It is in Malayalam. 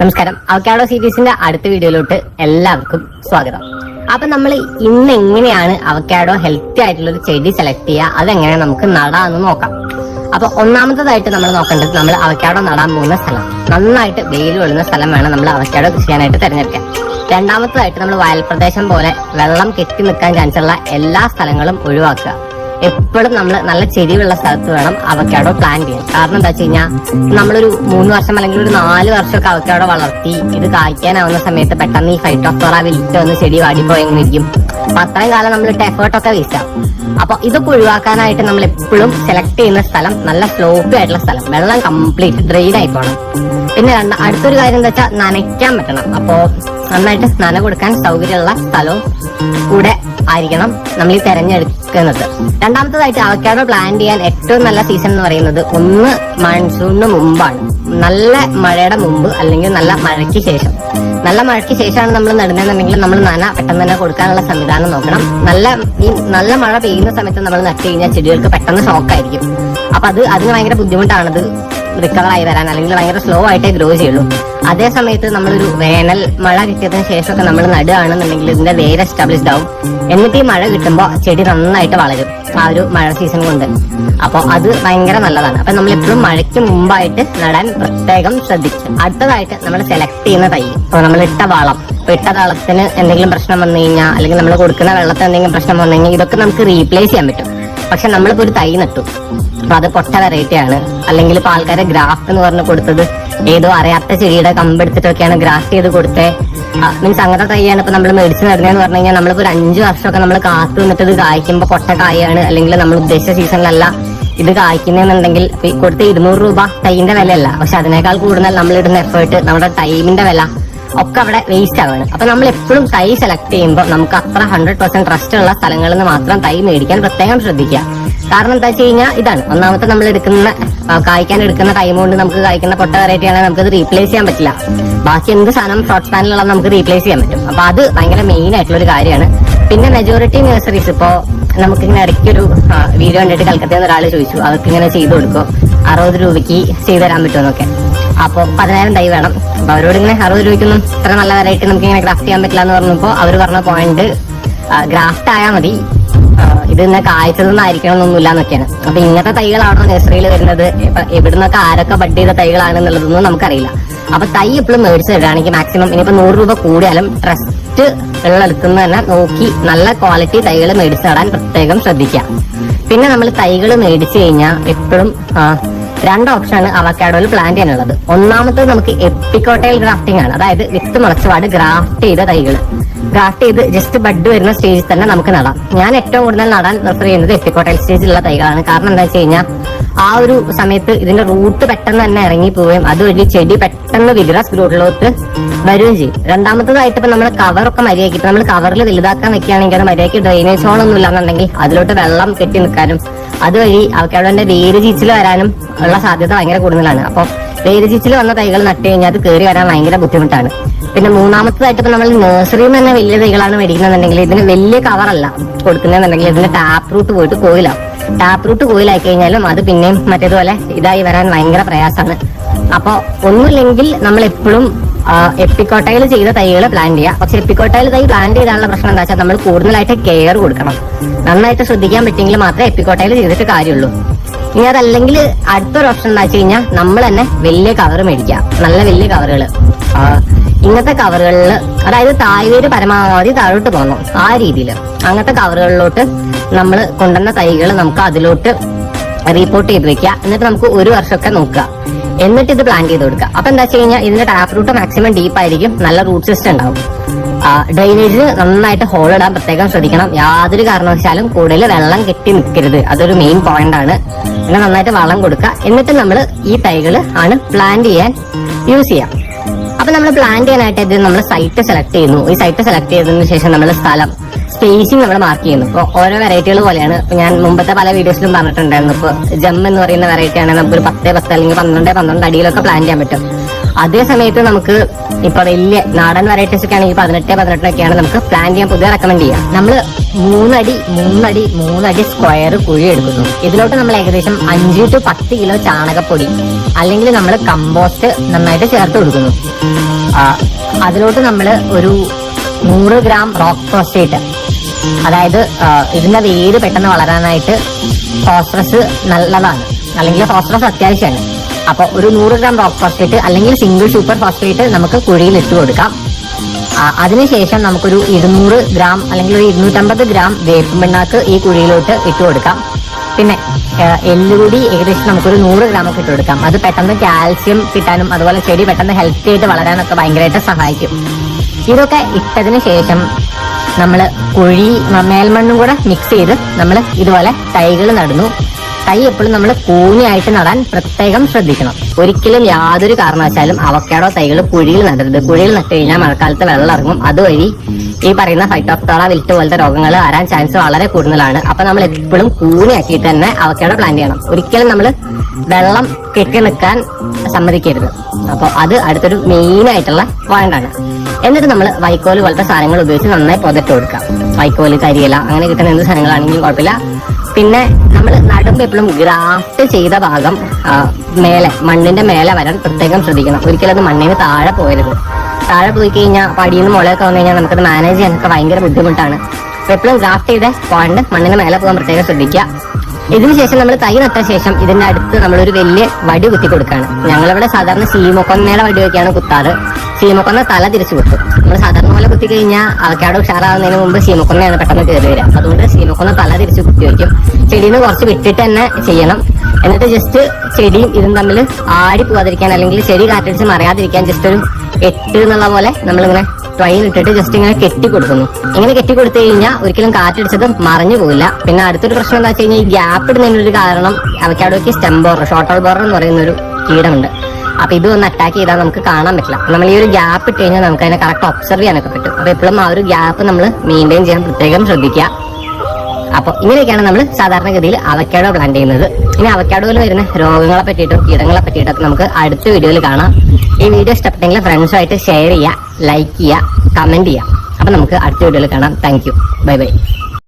നമസ്കാരം. അവക്കാഡോ സീരീസിന്റെ അടുത്ത വീഡിയോയിലോട്ട് എല്ലാവർക്കും സ്വാഗതം. അപ്പൊ നമ്മൾ ഇന്ന് എങ്ങനെയാണ് അവക്കാഡോ ഹെൽത്തി ആയിട്ടുള്ള ഒരു ചെടി സെലക്ട് ചെയ്യുക? അതെങ്ങനെ നമുക്ക് നടാന്ന് നോക്കാം. അപ്പൊ ഒന്നാമത്തതായിട്ട് നമ്മൾ നോക്കേണ്ടത് നമ്മൾ അവക്കാഡോ നടാൻ പോകുന്ന സ്ഥലം. നന്നായിട്ട് വെയിൽ കൊള്ളുന്ന സ്ഥലം വേണം നമ്മൾ അവക്കാഡോ കൃഷി ചെയ്യാനായിട്ട് തിരഞ്ഞെടുക്കാൻ. രണ്ടാമത്തതായിട്ട് നമ്മൾ വയൽ പ്രദേശം പോലെ വെള്ളം കെട്ടി നിൽക്കാൻ ചാൻസ് ഉള്ള എല്ലാ സ്ഥലങ്ങളും ഒഴിവാക്കുക. എപ്പോഴും നമ്മൾ നല്ല ചെരിവുള്ള സ്ഥലത്ത് വേണം അവക്കാടോ പ്ലാൻ ചെയ്യാൻ. കാരണം എന്താ വെച്ച് കഴിഞ്ഞാൽ നമ്മളൊരു മൂന്ന് വർഷം അല്ലെങ്കിൽ ഒരു നാല് വർഷമൊക്കെ അവക്കാടോ വളർത്തി ഇത് കായ്ക്കാനാവുന്ന സമയത്ത് പെട്ടെന്ന് ഈ ഫൈറ്റോഫ്ലോറ വിലിറ്റ് വന്ന് ചെടി വാടിപ്പോയെന്നിരിക്കും അപ്പൊ അത്രയും കാലം നമ്മൾ എഫേർട്ടൊക്കെ വേസ്റ്റ് അപ്പൊ ഇതൊക്കെ ഒഴിവാക്കാനായിട്ട് നമ്മൾ എപ്പോഴും സെലക്ട് ചെയ്യുന്ന സ്ഥലം നല്ല സ്ലോപ്പി ആയിട്ടുള്ള സ്ഥലം. വെള്ളം കംപ്ലീറ്റ് ഡ്രെയിൻ ആയി പോകണം പിന്നെ രണ്ട് അടുത്തൊരു കാര്യം എന്താ വെച്ചാൽ നനയ്ക്കാൻ പറ്റണം. അപ്പോ നന്നായിട്ട് നന കൊടുക്കാൻ സൗകര്യമുള്ള സ്ഥലവും കൂടെ ആയിരിക്കണം നമ്മൾ ഈ തെരഞ്ഞെടുക്കുന്നത്. രണ്ടാമത്തതായിട്ട് അവക്കാഡോ പ്ലാൻ ചെയ്യാൻ ഏറ്റവും നല്ല സീസൺ എന്ന് പറയുന്നത് ഒന്ന് മൺസൂണിന് മുമ്പാണ്. നല്ല മഴയുടെ മുമ്പ് അല്ലെങ്കിൽ നല്ല മഴയ്ക്ക് ശേഷം. നല്ല മഴയ്ക്ക് ശേഷമാണ് നമ്മൾ നടുന്നതെന്നുണ്ടെങ്കിൽ നമ്മൾ നന പെട്ടെന്ന് തന്നെ കൊടുക്കാനുള്ള സംവിധാനം നോക്കണം. നല്ല ഈ നല്ല മഴ പെയ്യുന്ന സമയത്ത് നമ്മൾ നട്ട് കഴിഞ്ഞാൽ ചെടികൾക്ക് പെട്ടെന്ന് ഷോക്കായിരിക്കും അപ്പൊ അത് അതിന് ഭയങ്കര ബുദ്ധിമുട്ടാണത് റിക്കവർ ആയി വരാൻ അല്ലെങ്കിൽ ഭയങ്കര സ്ലോ ആയിട്ടേ ഗ്രോ ചെയ്യുള്ളൂ. അതേ സമയത്ത് നമ്മളൊരു വേനൽ മഴ കിട്ടിയതിന് ശേഷമൊക്കെ നമ്മൾ നടുകയാണെന്നുണ്ടെങ്കിൽ ഇതിന്റെ വേര് എസ്റ്റാബ്ലിഷ്ഡ് ആവും. എന്നിട്ട് ഈ മഴ കിട്ടുമ്പോൾ ചെടി നന്നായിട്ട് വളരും. ആ ഒരു മഴ സീസൺ കൊണ്ട്. അപ്പോൾ അത് ഭയങ്കര നല്ലതാണ്. അപ്പൊ നമ്മൾ എപ്പോഴും മഴയ്ക്ക് മുമ്പായിട്ട് നടാൻ പ്രത്യേകം ശ്രദ്ധിക്കും അടുത്തതായിട്ട് നമ്മൾ സെലക്ട് ചെയ്യുന്ന തൈ. ഇപ്പോൾ നമ്മൾ ഇട്ട വളം. ഇട്ട വളത്തിന് എന്തെങ്കിലും പ്രശ്നം വന്നു കഴിഞ്ഞാൽ അല്ലെങ്കിൽ നമ്മൾ കൊടുക്കുന്ന വെള്ളത്തിന് എന്തെങ്കിലും പ്രശ്നം വന്നു കഴിഞ്ഞാൽ ഇതൊക്കെ നമുക്ക് റീപ്ലേസ് ചെയ്യാൻ പറ്റും. പക്ഷെ നമ്മളിപ്പോ ഒരു തൈ നട്ടു. അപ്പൊ അത് പൊട്ട വെറൈറ്റി ആണ്. അല്ലെങ്കിൽ ഇപ്പൊ ആൾക്കാരെ ഗ്രാഫ്റ്റ് എന്ന് പറഞ്ഞ് കൊടുത്തത് ഏതോ അറിയാത്ത ചെടിയുടെ കമ്പെടുത്തിട്ടൊക്കെയാണ് ഗ്രാഫ്റ്റ് ചെയ്ത് കൊടുത്തത് മീൻസ് അങ്ങനത്തെ തൈയാണ് ഇപ്പൊ നമ്മൾ മേടിച്ച് നടന്നതെന്ന് പറഞ്ഞു കഴിഞ്ഞാൽ നമ്മളിപ്പോ ഒരു അഞ്ചു വർഷമൊക്കെ നമ്മൾ കാത്തു നിന്നിട്ട് ഇത് കായ്ക്കുമ്പോൾ പൊട്ട കായാണ് അല്ലെങ്കിൽ നമ്മൾ ഉദ്ദേശിച്ച സീസണിലല്ല ഇത് ഈ കൊടുത്ത ഇരുന്നൂറ് രൂപ തൈന്റെ വിലയല്ല. പക്ഷെ അതിനേക്കാൾ കൂടുതൽ നമ്മൾ ഇടുന്ന എഫേർട്ട് നമ്മുടെ ടൈമിന്റെ വില ഒക്കെ അവിടെ വേസ്റ്റ് ആവാണ് അപ്പൊ നമ്മൾ എപ്പോഴും തൈ സെലക്ട് ചെയ്യുമ്പോൾ നമുക്ക് അത്ര ഹൺഡ്രഡ് പെർസെന്റ് ട്രസ്റ്റ് ഉള്ള സ്ഥലങ്ങളിൽ നിന്ന് മാത്രം തൈ മേടിക്കാൻ പ്രത്യേകം ശ്രദ്ധിക്കുക. കാരണം എന്താ വെച്ച് കഴിഞ്ഞാൽ ഇതാണ്. ഒന്നാമത്തെ നമ്മൾ എടുക്കുന്ന കായ്ക്കാൻ എടുക്കുന്ന ടൈം കൊണ്ട് നമുക്ക് കായ്ക്കുന്ന പൊട്ട വെറൈറ്റി ആണെങ്കിൽ നമുക്കത് റീപ്ലേസ് ചെയ്യാൻ പറ്റില്ല. ബാക്കി എന്ത് സാധനം ഷോർട്ട് സ്പാനിലുള്ള നമുക്ക് റീപ്ലേസ് ചെയ്യാൻ പറ്റും. അപ്പൊ അത് ഭയങ്കര മെയിൻ ആയിട്ടുള്ള ഒരു കാര്യമാണ്. പിന്നെ മെജോറിറ്റി നഴ്സറീസ് ഇപ്പോ നമുക്കിങ്ങനെ ഇടയ്ക്കൊരു വീഡിയോ കണ്ടിട്ട് കൽക്കത്തയിൽ നിന്ന് ഒരാൾ ചോദിച്ചു അവർക്ക് ഇങ്ങനെ ചെയ്തു കൊടുക്കും അറുപത് രൂപയ്ക്ക് ചെയ്തു തരാൻ പറ്റുമെന്നൊക്കെ അപ്പൊ പതിനായിരം തൈ വേണം. അപ്പൊ അവരോട് ഇങ്ങനെ അറുപത് രൂപയ്ക്കൊന്നും ഇത്ര നല്ല വെറൈറ്റി നമുക്ക് ഇങ്ങനെ ഗ്രാഫ്റ്റ് ചെയ്യാൻ പറ്റില്ല എന്ന് പറഞ്ഞപ്പോ അവർ പറഞ്ഞ പോയിന്റ് ഗ്രാഫ്റ്റ് ആയാൽ മതി. ഇത് ഇന്ന് കായ്ച്ചതൊന്നായിരിക്കണം എന്നൊന്നുമില്ല എന്നൊക്കെയാണ് അപ്പൊ ഇങ്ങനത്തെ തൈകളാണോ നഴ്സറിയിൽ വരുന്നത്? ഇപ്പൊ എവിടുന്നൊക്കെ ആരൊക്കെ ബഡ് ചെയ്ത തൈകളാണെന്നുള്ളതൊന്നും നമുക്കറിയില്ല. അപ്പൊ തൈ എപ്പോഴും മേടിച്ച് തരുകയാണെങ്കിൽ മാക്സിമം ഇനിയിപ്പോ നൂറ് രൂപ കൂടിയാലും ട്രസ്റ്റ് ഉള്ളിടത്തുനിന്ന് തന്നെ നോക്കി നല്ല ക്വാളിറ്റി തൈകൾ മേടിച്ച് നടാൻ പ്രത്യേകം ശ്രദ്ധിക്കാം പിന്നെ നമ്മൾ തൈകൾ മേടിച്ചു കഴിഞ്ഞാൽ എപ്പോഴും രണ്ട് ഓപ്ഷനാണ് അവക്കാഡോയിൽ പ്ലാന്റ് ചെയ്യാനുള്ളത്. ഒന്നാമത്തത് നമുക്ക് എപ്പിക്കോട്ടയിൽ ഗ്രാഫ്റ്റിംഗ് ആണ്. അതായത് വിത്ത് മുളച്ചുപാട് ഗ്രാഫ്റ്റ് ചെയ്ത തൈകൾ. ഗ്രാഫ്റ്റ് ചെയ്ത് ജസ്റ്റ് ബഡ് വരുന്ന സ്റ്റേജിൽ തന്നെ നമുക്ക് നടാം. ഞാൻ ഏറ്റവും കൂടുതൽ നടാൻ പ്രിഫർ ചെയ്യുന്നത് എപ്പിക്കോട്ടയിൽ സ്റ്റേജിലുള്ള തൈകളാണ്. കാരണം എന്താ വെച്ച് കഴിഞ്ഞാൽ ആ ഒരു സമയത്ത് ഇതിന്റെ റൂട്ട് പെട്ടെന്ന് തന്നെ ഇറങ്ങി പോവുകയും അതുവഴി ചെടി പെട്ടെന്ന് വിഗ്രസ് ഗ്രൂട്ടിലോട്ട് വരികയും ചെയ്യും. രണ്ടാമത്തതായിട്ട് ഇപ്പൊ നമ്മൾ കവറൊക്കെ മര്യാദയ്ക്ക് ഇപ്പൊ നമ്മൾ കവറിൽ വലുതാക്കാൻ വെക്കുകയാണെങ്കിൽ അത് മര്യാദയ്ക്ക് ഡ്രെയിനേജ് ഹോൾ ഒന്നും ഇല്ലാന്നുണ്ടെങ്കിൽ അതിലോട്ട് വെള്ളം കെട്ടി നിൽക്കാനും അതുവഴി അവക്കവിടെ വേര് ചീച്ചിൽ വരാനും ഉള്ള സാധ്യത ഭയങ്കര കൂടുതലാണ്. അപ്പോൾ വേര് ചീച്ചിൽ വന്ന തൈകൾ നട്ടു കഴിഞ്ഞാൽ അത് കയറി വരാൻ ഭയങ്കര ബുദ്ധിമുട്ടാണ്. പിന്നെ മൂന്നാമത്തതായിട്ട് ഇപ്പൊ നമ്മൾ നഴ്സറിയിൽ തന്നെ വലിയ തൈകളാണ് മേടിക്കുന്നുണ്ടെങ്കിൽ ഇതിന് വലിയ കവറല്ല കൊടുക്കുന്നതെന്നുണ്ടെങ്കിൽ ഇതിന് ടാപ്പ് റൂട്ട് പോയിട്ട് കോയിലാവും ടാപ്പ് റൂട്ട് കോയിലായി കഴിഞ്ഞാലും അത് പിന്നെയും മറ്റേതുപോലെ ഇതായി വരാൻ ഭയങ്കര പ്രയാസമാണ്. അപ്പൊ ഒന്നുമില്ലെങ്കിൽ നമ്മൾ എപ്പോഴും എപ്പിക്കോട്ടയിൽ ചെയ്ത തൈകൾ പ്ലാന്റ് ചെയ്യുക പക്ഷെ എപ്പിക്കോട്ടയിൽ തൈ പ്ലാന്റ് ചെയ്താലുള്ള പ്രശ്നം എന്താ വെച്ചാൽ നമ്മൾ കൂടുതലായിട്ട് കെയർ കൊടുക്കണം. നന്നായിട്ട് ശ്രദ്ധിക്കാൻ പറ്റിയെങ്കിൽ മാത്രമേ എപ്പിക്കോട്ടയിൽ ചെയ്തിട്ട് കാര്യമുള്ളൂ. ഇനി അതല്ലെങ്കിൽ അടുത്തൊരു ഓപ്ഷൻ എന്താ വെച്ച് കഴിഞ്ഞാൽ നമ്മൾ തന്നെ വലിയ കവർ മേടിക്കുക നല്ല വലിയ കവറുകൾ ഇങ്ങനത്തെ കവറുകളിൽ അതായത് തായ്വേര് പരമാവധി താഴോട്ട് പോകണം ആ രീതിയിൽ അങ്ങനത്തെ കവറുകളിലോട്ട് നമ്മൾ കൊണ്ടുവന്ന തൈകൾ നമുക്ക് അതിലോട്ട് റിപ്പോർട്ട് ചെയ്ത് വെക്കുക എന്നിട്ട് നമുക്ക് ഒരു വർഷമൊക്കെ നോക്കുക. എന്നിട്ട് ഇത് പ്ലാൻ ചെയ്ത് കൊടുക്കുക. അപ്പൊ എന്താ വെച്ച് കഴിഞ്ഞാൽ ഇതിന്റെ ടാപ്പ് റൂട്ട് മാക്സിമം ഡീപ്പ് ആയിരിക്കും. നല്ല റൂട്ട് സിസ്റ്റം ഉണ്ടാവും. ഡ്രെയിനേജ് നന്നായിട്ട് ഹോൾ ഇടാൻ പ്രത്യേകം ശ്രദ്ധിക്കണം. യാതൊരു കാരണവശാലും കൂടുതൽ വെള്ളം കെട്ടി നിൽക്കരുത്. അതൊരു മെയിൻ പോയിന്റ് ആണ്. പിന്നെ നന്നായിട്ട് വളം കൊടുക്കുക. എന്നിട്ട് നമ്മൾ ഈ തൈകൾ ആണ് പ്ലാന്റ് ചെയ്യാൻ യൂസ് ചെയ്യാം. അപ്പൊ നമ്മൾ പ്ലാന്റ് ചെയ്യാനായിട്ട് ഇത് നമ്മൾ സൈറ്റ് സെലക്ട് ചെയ്യുന്നു. ഈ സൈറ്റ് സെലക്ട് ചെയ്തതിനു ശേഷം നമ്മൾ സ്ഥലം. സ്പേസിങ് നമ്മൾ മാർക്ക് ചെയ്യുന്നു. ഇപ്പോൾ ഓരോ വെറൈറ്റികൾ പോലെയാണ്. ഇപ്പൊ ഞാൻ മുമ്പത്തെ പല വീഡിയോസിലും പറഞ്ഞിട്ടുണ്ടായിരുന്നു. ഇപ്പോൾ ജം എന്ന് പറയുന്ന വെറൈറ്റി ആണെങ്കിൽ നമുക്ക് ഒരു പത്ത് പത്ത് അല്ലെങ്കിൽ പന്ത്രണ്ട് പന്ത്രണ്ട് അടിയിലൊക്കെ പ്ലാൻ ചെയ്യാൻ പറ്റും. അതേ സമയത്ത് നമുക്ക് ഇപ്പൊ വലിയ നാടൻ വെറൈറ്റീസ് ഒക്കെ ആണെങ്കിൽ പതിനെട്ട് പതിനെട്ടൊക്കെയാണ് നമുക്ക് പ്ലാൻ ചെയ്യാൻ പൊതുവെ റെക്കമെൻഡ് ചെയ്യാം. നമ്മൾ മൂന്നടി മൂന്നടി മൂന്നടി സ്ക്വയർ കുഴി എടുക്കുന്നു. ഇതിലോട്ട് നമ്മൾ ഏകദേശം അഞ്ച് ടു പത്ത് കിലോ ചാണകപ്പൊടി അല്ലെങ്കിൽ നമ്മൾ കമ്പോസ്റ്റ് നന്നായിട്ട് ചേർത്ത് കൊടുക്കുന്നു. അതിലോട്ട് നമ്മൾ ഒരു നൂറ് ഗ്രാം റോക്ക് ഫോസ്ഫേറ്റ് അതായത് ഇതിന്റെ വേര് പെട്ടെന്ന് വളരാനായിട്ട് ഫോസ്ഫറസ് നല്ലതാണ്. അല്ലെങ്കിൽ ഫോസ്ഫറസ് അത്യാവശ്യമാണ്. അപ്പൊ ഒരു നൂറ് ഗ്രാം റോക്ക് ഫോസ്ഫേറ്റ് അല്ലെങ്കിൽ സിംഗിൾ സൂപ്പർ ഫോസ്ഫേറ്റ് നമുക്ക് കുഴിയിൽ ഇട്ട് കൊടുക്കാം. അതിനുശേഷം നമുക്കൊരു ഇരുന്നൂറ് ഗ്രാം അല്ലെങ്കിൽ ഒരു ഇരുന്നൂറ്റമ്പത് ഗ്രാം വേപ്പ് പിണ്ണാക്ക് ഈ കുഴിയിലോട്ട് ഇട്ട് കൊടുക്കാം. പിന്നെ എല്ലുകൂടി ഏകദേശം നമുക്കൊരു നൂറ് ഗ്രാം ഒക്കെ ഇട്ട് കൊടുക്കാം. അത് പെട്ടെന്ന് കാൽസ്യം കിട്ടാനും അതുപോലെ ചെടി പെട്ടെന്ന് ഹെൽത്തി ആയിട്ട് വളരാനൊക്കെ ഭയങ്കരമായിട്ട് സഹായിക്കും. ഇതൊക്കെ ഇട്ടതിന് ശേഷം നമ്മൾ കുഴി മേൽമണ്ണും കൂടെ മിക്സ് ചെയ്ത് നമ്മൾ ഇതുപോലെ തൈകൾ നടന്നു. തൈ എപ്പോഴും നമ്മൾ കൂനിയായിട്ട് നടാൻ പ്രത്യേകം ശ്രദ്ധിക്കണം. ഒരിക്കലും യാതൊരു കാരണവശാലും അവക്കാടോ തൈകൾ കുഴിയിൽ നടരുത്. കുഴിയിൽ നട്ട് കഴിഞ്ഞാൽ മഴക്കാലത്ത് വെള്ളം ഇറങ്ങും. അതുവഴി ഈ പറയുന്ന ഫൈറ്റോപ്തോള വിൽറ്റ് പോലത്തെ രോഗങ്ങൾ വരാൻ ചാൻസ് വളരെ കൂടുതലാണ്. അപ്പൊ നമ്മൾ എപ്പോഴും കൂനിയാക്കിയിട്ട് തന്നെ അവക്കാടോ പ്ലാന്റ് ചെയ്യണം. ഒരിക്കലും നമ്മൾ വെള്ളം കെട്ടി നിൽക്കാൻ സമ്മതിക്കരുത്. അപ്പോൾ അത് അടുത്തൊരു മെയിൻ ആയിട്ടുള്ള പോയിന്റ് ആണ്. എന്നിട്ട് നമ്മൾ വൈക്കോൽ പോലത്തെ സാധനങ്ങൾ ഉപയോഗിച്ച് നന്നായി പുതച്ചു കൊടുക്കാം വൈക്കോൽ കരിയില അങ്ങനെ കിട്ടുന്ന എന്ത് സാധനങ്ങളാണെങ്കിലും കുഴപ്പമില്ല. പിന്നെ നമ്മൾ നടുമ്പ് എപ്പോഴും ഗ്രാഫ്റ്റ് ചെയ്ത ഭാഗം മേലെ മണ്ണിന്റെ മേലെ വരാൻ പ്രത്യേകം ശ്രദ്ധിക്കണം. ഒരിക്കലും അത് മണ്ണിന് താഴെ പോകരുത്. താഴെ പോയി കഴിഞ്ഞാൽ പടിയിൽ മുളയൊക്കെ വന്നു കഴിഞ്ഞാൽ നമുക്കത് മാനേജ് ചെയ്യാനൊക്കെ ഭയങ്കര ബുദ്ധിമുട്ടാണ്. എപ്പോഴും ഗ്രാഫ്റ്റ് ചെയ്ത പോയിന്റ് മണ്ണിന് മേലെ പോകാൻ പ്രത്യേകം ശ്രദ്ധിക്കുക. ഇതിനുശേഷം നമ്മൾ തൈ നട്ട ശേഷം ഇതിന്റെ അടുത്ത് നമ്മൾ ഒരു വലിയ വടി കുത്തി കൊടുക്കുകയാണ്. ഞങ്ങളിവിടെ സാധാരണ സീമക്കൊന്നയുടെ വടി വെക്കാണ് കുത്താറ്. സീമക്കൊന്ന തല തിരിച്ചു കുത്തും. നമ്മൾ സാധാരണ പോലെ കുത്തി കഴിഞ്ഞാൽ അവക്കാട് ഉഷാറാവുന്നതിന് മുമ്പ് സീമക്കൊന്നയാണ് പെട്ടെന്ന് കയറി വരിക. അതുകൊണ്ട് സീമക്കൊന്ന തല തിരിച്ചു കുത്തി വയ്ക്കും. ചെടിയിൽ നിന്ന് കുറച്ച് വിട്ടിട്ട് തന്നെ ചെയ്യണം. എന്നിട്ട് ജസ്റ്റ് ചെടിയും ഇതും തമ്മിൽ ആടി പോവാതിരിക്കാൻ അല്ലെങ്കിൽ ചെടി കാറ്റടിച്ച് മറിയാതിരിക്കാൻ ജസ്റ്റ് ഒരു എട്ട് എന്നുള്ള പോലെ നമ്മളിങ്ങനെ ട്വൈൻ ഇട്ടിട്ട് ജസ്റ്റ് ഇങ്ങനെ കെട്ടി കൊടുക്കുന്നു ഇങ്ങനെ കെട്ടി കൊടുത്തു കഴിഞ്ഞാൽ ഒരിക്കലും കാറ്റടിച്ചത് മറിഞ്ഞു പോകില്ല പിന്നെ അടുത്തൊരു പ്രശ്നം എന്താ വെച്ച് കഴിഞ്ഞാൽ ഈ ഗ്യാപ്പ് ഇടുന്നതിനൊരു കാരണം അവക്കാടോക്ക് സ്റ്റെം ഷോർട്ട് ഷോർട്ടൽ ബോർ എന്ന് പറയുന്ന ഒരു കീടമുണ്ട്. അപ്പൊ ഇത് ഒന്ന് അറ്റാക്ക് ചെയ്താൽ നമുക്ക് കാണാൻ പറ്റില്ല. നമ്മൾ ഈ ഒരു ഗ്യാപ്പ് ഇട്ട് കഴിഞ്ഞാൽ നമുക്ക് അതിനെ കറക്റ്റ് ഒബ്സർവ് ചെയ്യാനൊക്കെ പറ്റും. അപ്പൊ എപ്പോഴും ആ ഒരു ഗ്യാപ്പ് നമ്മൾ മെയിന്റെയിൻ ചെയ്യാൻ പ്രത്യേകം ശ്രദ്ധിക്കുക. അപ്പൊ ഇങ്ങനെയൊക്കെയാണ് നമ്മൾ സാധാരണഗതിയിൽ അവക്കാഡോ പ്ലാന്റ് ചെയ്യുന്നത്. ഇനി അവക്കാഡോയിൽ വരുന്ന രോഗങ്ങളെ പറ്റിയിട്ടും കീടങ്ങളെ പറ്റിയിട്ടൊക്കെ നമുക്ക് അടുത്ത വീഡിയോയിൽ കാണാം. ഈ വീഡിയോ ഇഷ്ടപ്പെട്ടെങ്കിൽ ഫ്രണ്ട്സുമായിട്ട് ഷെയർ ചെയ്യുക ലൈക്ക് ചെയ്യുക കമന്റ് ചെയ്യുക. അപ്പൊ നമുക്ക് അടുത്ത വീഡിയോയിൽ കാണാം. Thank bye bye